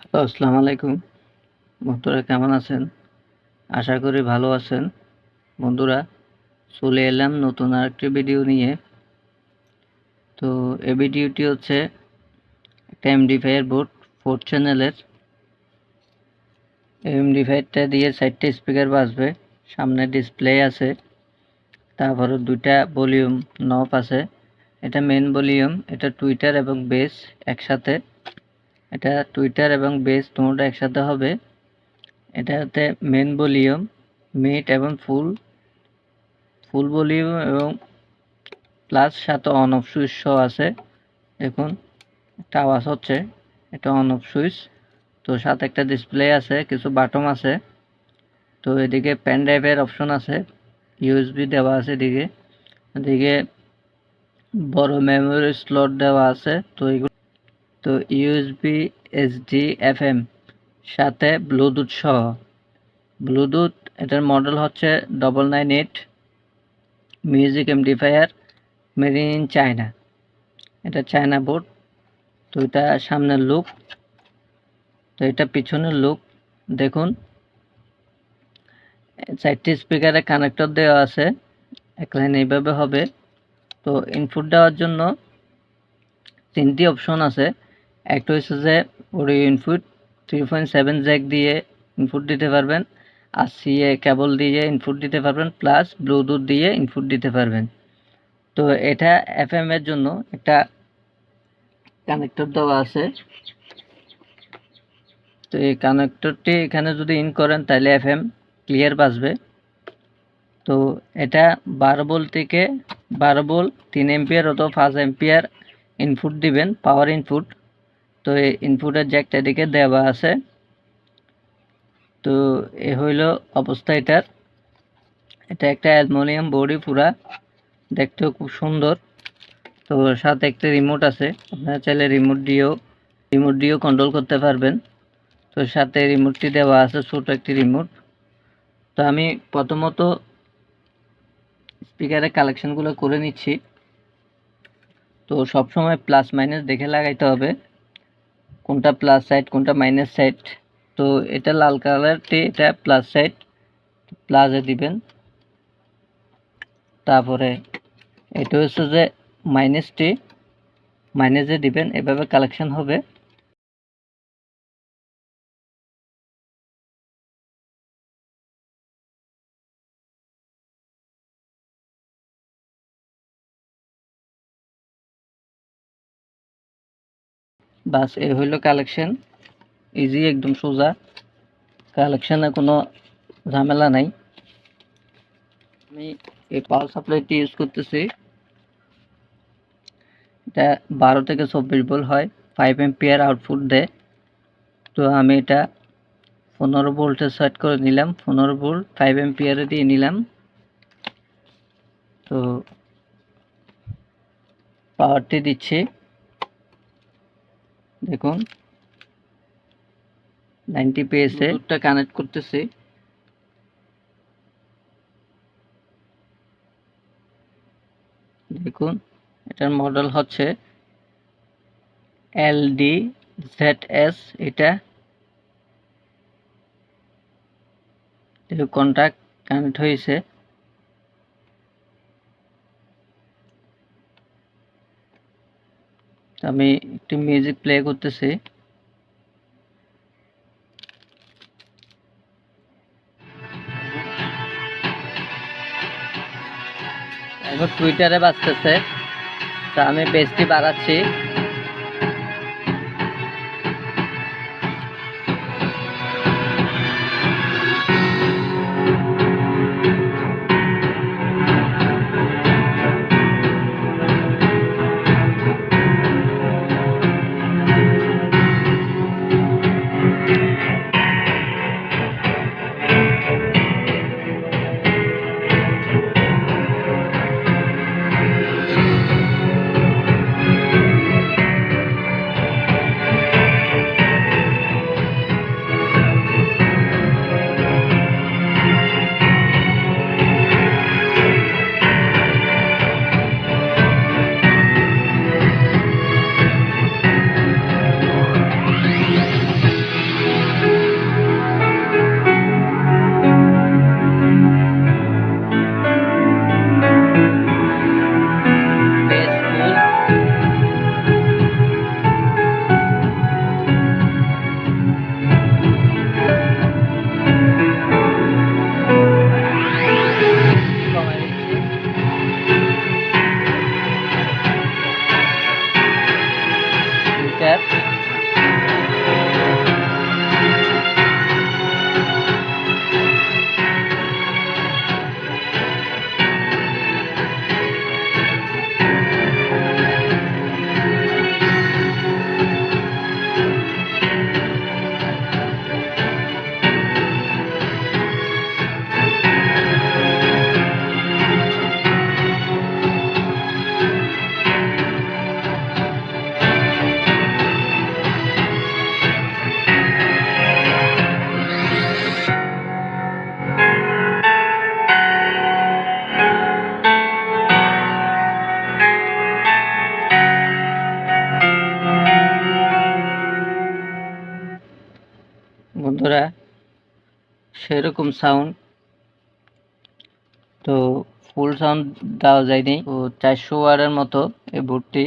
Hello, আসসালামু আলাইকুম। বন্ধুরা, কেমন আছেন? আশা করি ভালো আছেন। বন্ধুরা, চলে এলাম নতুন আরেকটি ভিডিও নিয়ে। তো এই ভিডিওটি হচ্ছে একটা এমডি ফাইয়ের বোর্ড ফোর চ্যানেলের এমডি ফাইভটা দিয়ে চারটে স্পিকার বাজবে। সামনে ডিসপ্লে আছে। তারপরে দুইটা ভলিউম নব আছে। এটা মেন ভলিউম এটা টুইটার এবং বেস একসাথে। এটা টুইটার এবং বেস দুটোটা একসাথে হবে। এটাতে মেন ভলিউম মিড এবং ফুল ফুল ভলিউম এবং প্লাস সাথে অন অফ সুইচ সহ আছে। দেখুন, একটা আওয়াজ হচ্ছে, এটা অন অফ সুইচ তো সাথে একটা ডিসপ্লে আছে, কিছু বাটন আছে। তো এদিকে পেন ড্রাইভের অপশন আছে ইউএসবি দেওয়া আছে এদিকে। এদিকে বড় মেমোরি স্লট দেওয়া আছে, তো এগুলো তো ইউএসবি এসডি এফএম সাথে ব্লুটুথ সহ। ব্লুটুথ এটার মডেল হচ্ছে double nine eight music amplifier made in China এটা চায়না বোর্ড তো এটা সামনের লুক তো এটা পিছনের লুক দেখুন। চারটি স্পিকারে কানেক্টর দেওয়া আছে, এক লাইন এইভাবে হবে। তো ইনপুট দেওয়ার জন্য তিনটি অপশন আছে। একটা হচ্ছে যে audio input three point seven jack দিয়ে ইনপুট দিতে পারবেন, আর সিএ কেবল দিয়ে ইনপুট দিতে পারবেন প্লাস ব্লুটুথ দিয়ে ইনপুট দিতে পারবেন। তো এটা এফএম এর জন্য একটা কানেক্টর দেওয়া আছে। তো এই কানেক্টরটি এখানে যদি ইন করেন, তাহলে এফএম ক্লিয়ার বাজবে। তো এটা বারো ভোল্ট থেকে বারো ভোল্ট, তিন এম্পিয়ার অথবা পাঁচ এম্পিয়ার ইনপুট দিবেন পাওয়ার ইনপুট তো এই ইনপুটের জ্যাকটা এদিকে দেওয়া আছে, তো এ হইল অবস্থা এটার। এটা একটা অ্যালমোনিয়াম বডি পুরা, দেখতেও খুব সুন্দর। তো সাথে একটা রিমোট আছে, আপনারা চাইলে রিমোট দিয়েও রিমোট দিয়েও কন্ট্রোল করতে পারবেন। তো সাথে রিমোটটি দেওয়া আছে, ছোট একটি রিমোট তো আমি প্রথমত স্পিকারের কালেকশনগুলো করে নিচ্ছি। তো সবসময় প্লাস মাইনাস দেখে লাগাইতে হবে। কোনটা প্লাস সাইড কোনটা মাইনাস সাইড তো এটা লাল কালারটি এটা প্লাস সাইড প্লাসে দিবেন। তারপরে এটা হচ্ছে যে মাইনাসটি মাইনাসে দিবেন। এভাবে কালেকশন হবে। বাস এই হইল কালেকশন ইজি একদম সোজা। কালেকশনে কোনো ঝামেলা নাই। আমি এই পাওয়ার সাপ্লাইটি ইউজ করতেছি। এটা বারো থেকে চব্বিশ ভোল্ট হয় ফাইভ এম্পিয়ার আউটপুট দেয়। তো আমি এটা পনেরো ভোল্টে সেট করে নিলাম। পনেরো ভোল্ট ফাইভ এম্পিয়ারে দিয়ে নিলাম। তো পাওয়ারটি দিচ্ছি। দেখুন। নাইনটি পেয়েছে। দুধটা কানেক্ট করতেছি। দেখুন এটার মডেল হচ্ছে এল ডি জেড এস এটা কন্ট্যাক্ট কানেক্ট হয়েছে। আমি একটি মিউজিক প্লে করতেছি। এখন টুইটারে বাজতেছে। তা আমি বেসটি বাড়াচ্ছি। সেরকম সাউন্ড তো ফুল সাউন্ড দেওয়া যায়নি। তো চারশো ওয়ার্ডের মতো এই বোর্ডটি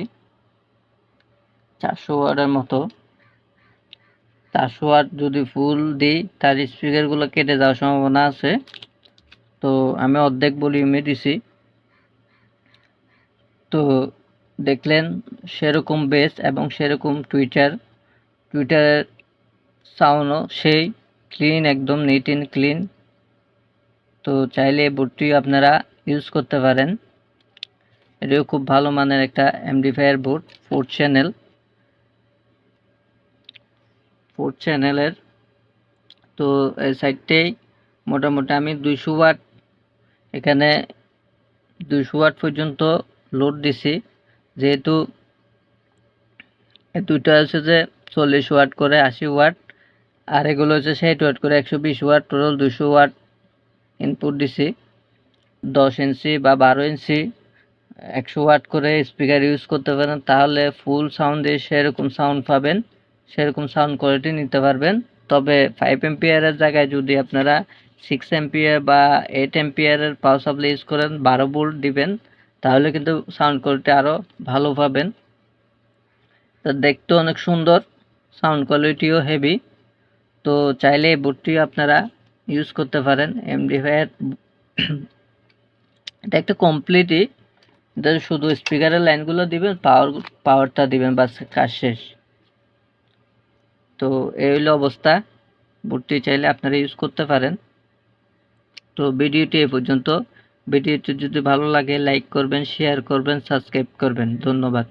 চারশো ওয়ার্ডের মতো। চারশো ওয়াট যদি ফুল দিই, তার স্পিকারগুলো কেটে যাওয়ার সম্ভাবনা আছে। তো আমি অর্ধেক ভলিউমে দিছি। তো দেখলেন সেরকম বেস এবং সেরকম টুইটার টুইটারের সাউন্ডও সেই ক্লিন একদম নিট অ্যান্ড ক্লিন তো চাইলে এই বোর্ডটি আপনারা ইউজ করতে পারেন। এটিও খুব ভালো মানের একটা amplifier board four channel four চ্যানেলের তো এই সাইডটাই মোটামুটি আমি দুইশো ওয়াট এখানে দুইশো ওয়াট পর্যন্ত লোড দিছি। যেহেতু দুইটা হচ্ছে যে চল্লিশ ওয়াট করে আশি ওয়াট আর এগুলো হচ্ছে ষাট ওয়াট করে একশো বিশ ওয়াট, টোটাল দুশো ওয়াট ইনপুট দিছি। দশ ইঞ্চি বা বারো ইঞ্চি, একশো ওয়াট করে স্পিকার ইউজ করতে পারেন, তাহলে ফুল সাউন্ডে সেরকম সাউন্ড পাবেন, সেরকম সাউন্ড কোয়ালিটি নিতে পারবেন। তবে ফাইভ এমপিয়ারের জায়গায় যদি আপনারা সিক্স এমপিয়ার বা এইট এমপিয়ারের পাওয়ার সাপ্লাই ইউজ করেন, বারো ভোল্ট দিবেন, তাহলে কিন্তু সাউন্ড কোয়ালিটি আরও ভালো পাবেন। তা দেখতে অনেক সুন্দর সাউন্ড কোয়ালিটিও হেভি তো চাইলে এই আপনারা ইউজ করতে পারেন এমডিফায়ার এটা একটা কমপ্লিটই এটা শুধু স্পিকারের লাইনগুলো দিবেন পাওয়ার পাওয়ারটা দিবেন, বাস কাজ শেষ। তো এই হলো অবস্থা। বোর্ডটি চাইলে আপনারা ইউজ করতে পারেন। তো ভিডিওটি এ পর্যন্ত। ভিডিওটি যদি ভালো লাগে লাইক করবেন শেয়ার করবেন সাবস্ক্রাইব করবেন। ধন্যবাদ।